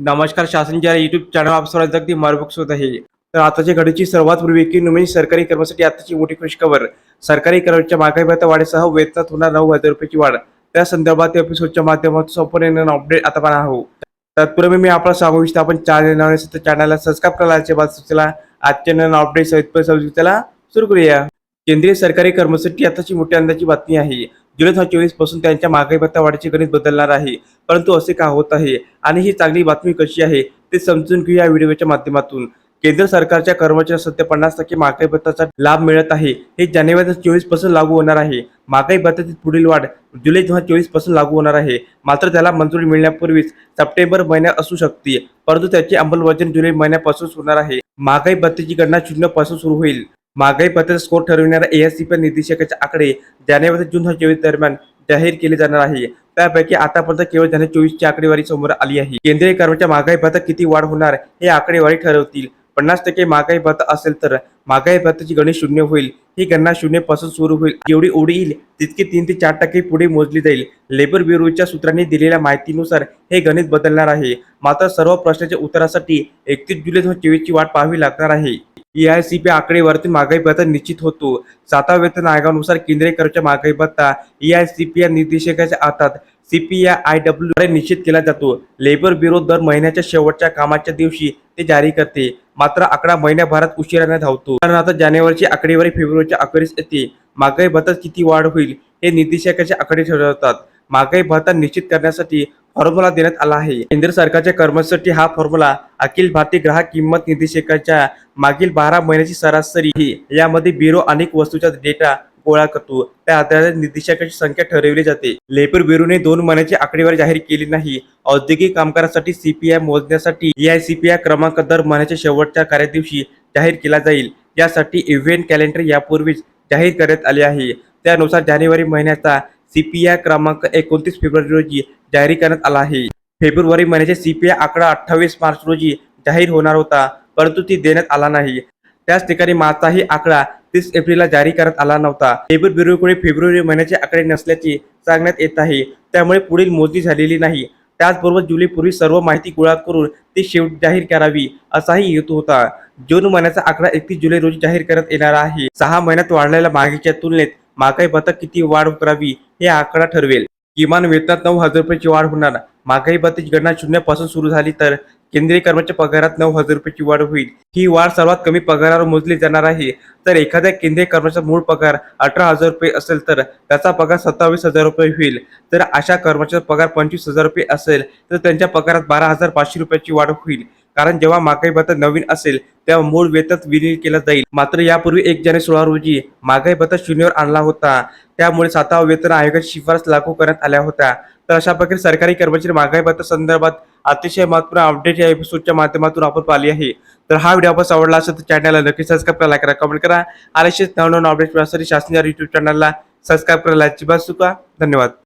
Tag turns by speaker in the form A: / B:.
A: नमस्कार शासनच्या YouTube channel आप सर्वांचं अगदी मार्गदर्शक होत आहे. तर आताच्या घडीची सर्वात पूर्वी की नवीन सरकारी कर्मचारी आताची मोठी खुशखबर सरकारी कर्मचाऱ्यांच्या महागाई भत्ता वाढीसह वेतनात होणार नऊ हजार रुपयाची वाढ. त्या संदर्भात एपिसोडच्या माध्यमातून संपूर्ण अपडेट आता पाहणार आहोत. तत्पूर्वी मी आपला सांगू इच्छितो आपण चॅनल नवीन चॅनलला सबस्क्राईब करायचे बात सुचला आजच्या नवीन अपडेट सहित त्याला सुरू करूया. केंद्रीय सरकारी कर्मचारी आताची मोठ्या अंदाची बातमी आहे. जुलै दोन हजार चोवीसपासून त्यांच्या महागाई भत्ता वाढीचे गणित बदलणार आहे. परंतु असे का होत आहे? आणि ही चांगली बातमी कशी आहे? ते समजून घेऊया या व्हिडिओच्या माध्यमातून. केंद्र सरकारच्या कर्मचाऱ्या सध्या पन्नास टक्के महागाई भत्ताचा लाभ मिळत आहे. हे जानेवारी चोवीसपासून लागू होणार आहे. महागाई भत्त्यातील पुढील वाढ जुलै दोन हजार चोवीसपासून लागू होणार आहे. मात्र त्याला मंजुरी मिळण्यापूर्वीच सप्टेंबर महिन्यात असू शकते. परंतु त्याची अंमलबजावणी जुलै महिन्यापासून होणार आहे. महागाई भत्त्याची गणना शून्यपासून सुरू होईल. महागाई पत्र स्कोर ठरविणाऱ्या एएससीपी निर्देशकाचे आकडे जानेवारी ते जून दोन हजार चोवीस दरम्यान जाहीर केले जाणार आहे. त्यापैकी आतापर्यंत केवळ जानेवारी चोवीसची आकडेवारी समोर आली आहे. केंद्रीय कर्मचारी महागाई भत्ता किती वाढ होणार हे आकडेवारी ठरवतील. पन्नास टक्के महागाई भत्ता असेल तर महागाई भत्ताची गणित शून्य होईल. ही गणना शून्यपासून सुरू होईल. जेवढी ओढी येईल तितकी तीन ते चार टक्के पुढे मोजली जाईल. लेबर ब्युरोच्या सूत्रांनी दिलेल्या माहितीनुसार हे गणित बदलणार आहे. मात्र सर्व प्रश्नाच्या उत्तरासाठी एकतीस जुलै दोन हजार चोवीसची वाट पाहावी लागणार आहे. ई एआयसीपी आकडेवरती महागाई भत्ता निश्चित होतो. सातव्या वेतन आयोगानुसार केंद्रीय कर्मचारी महागाई भत्ता सी पी या निर्देशकाच्या हातात सीपीआय आय डब्ल्यू निश्चित केला जातो. लेबर ब्युरो दर महिन्याच्या शेवटच्या कामाच्या दिवशी ते जारी करते. मात्र आकडा महिन्याभरात उशिराने धावतो. कारण आता जानेवारीची आकडेवारी फेब्रुवारीच्या अखेरीस येते. महागाई भत्ता किती वाढ होईल हे निर्देशकाचे आकडे ठरवतात. महागाई भत्ता निश्चित करण्यासाठी फॉर्म्युला देण्यात आला आहे. केंद्र सरकारच्या कर्मचाऱ्यांसाठी हा फॉर्म्युला अखिल भारतीय ग्राहक किंमत निर्देशकाच्या मागील बारा महिन्याची सरासरी ही यामध्ये ब्युरो अनेक वस्तूचा डेटा गोळा करतो. त्या आधारे निर्देशकाची संख्या ठरवली जाते. लेबर ब्युरोने दोन महिन्याची आकडेवारी जाहीर केली नाही. औद्योगिक कामगारांसाठी सीपीआय मोजण्यासाठी एआयसीपीआय क्रमांक दर महिन्याच्या शेवटच्या कार्यदिवशी जाहीर केला जाईल. यासाठी इव्हेंट कॅलेंडर यापूर्वीच जाहीर करण्यात आले आहे. त्यानुसार जानेवारी महिन्याचा सीपीआय क्रमांक एकोणतीस फेब्रुवारी रोजी जाहीर करण्यात आला आहे. फेब्रुवारी महिन्याचे सीपीआय आकडा अठ्ठावीस मार्च रोजी जाहीर होणार होता परंतु ती देण्यात आला नाही. त्याच ठिकाणी मार्चचाही आकडा तीस एप्रिलला जारी करण्यात आला नव्हता. लेबर ब्युरोकडे फेब्रुवारी महिन्याचे आकडे नसल्याचे सांगण्यात येत आहे. त्यामुळे पुढील मोजणी झालेली नाही. त्याचबरोबर जुलैपूर्वी सर्व माहिती गोळा करून ती शेवट जाहीर करावी असाही हेतू होता. जून महिन्याचा आकडा एकतीस जुलै रोजी जाहीर करण्यात येणार आहे. सहा महिन्यात वाढलेल्या मागेच्या तुलनेत महागाई भत्ता किती वाढ करावी हे आकडा ठरवेल. किमान वेतनात नऊ हजार रुपयाची वाढ होणार. महागाई भत्त्याची गणना शून्यापासून सुरू झाली तर केंद्रीय कर्मचारी पगारात नऊ हजार रुपयाची वाढ होईल. ही वाढ सर्वात कमी पगारावर मोजली जाणार आहे. तर एखाद्या केंद्रीय कर्मचाऱ्याचा मूळ पगार अठरा हजार रुपये असेल तर त्याचा पगार सत्तावीस हजार रुपये होईल. तर अशा कर्मचाऱ्याचा पगार पंचवीस हजार रुपये असेल तर त्यांच्या पगारात बारा हजार पाचशे रुपयाची वाढ होईल. कारण जेव्हा महागाई भत्ता नवीन असेल तेव्हा मूळ वेतन विलीन केला जाईल. मात्र यापूर्वी एक जानेवारी सोळा रोजी महागाई भत्ता शून्यवर आणला होता. त्यामुळे सातवा वेतन आयोगाची शिफारस लागू करण्यात आल्या होत्या. तर अशा प्रकारे सरकारी कर्मचारी महागाई भत्ता संदर्भात अतिशय महत्त्वपूर्ण अपडेट या एपिसोडच्या माध्यमातून आपण पाहिली आहे. तर हा व्हिडिओ आपण आवडला असेल तर चॅनलला नक्की सबस्क्राईब करायला करा कमेंट करा आणि असेच नवनवीन अपडेट मिळण्यासाठी शासनाच्या युट्यूब चॅनलला सबस्क्राईब करायला अजिबात चुका धन्यवाद.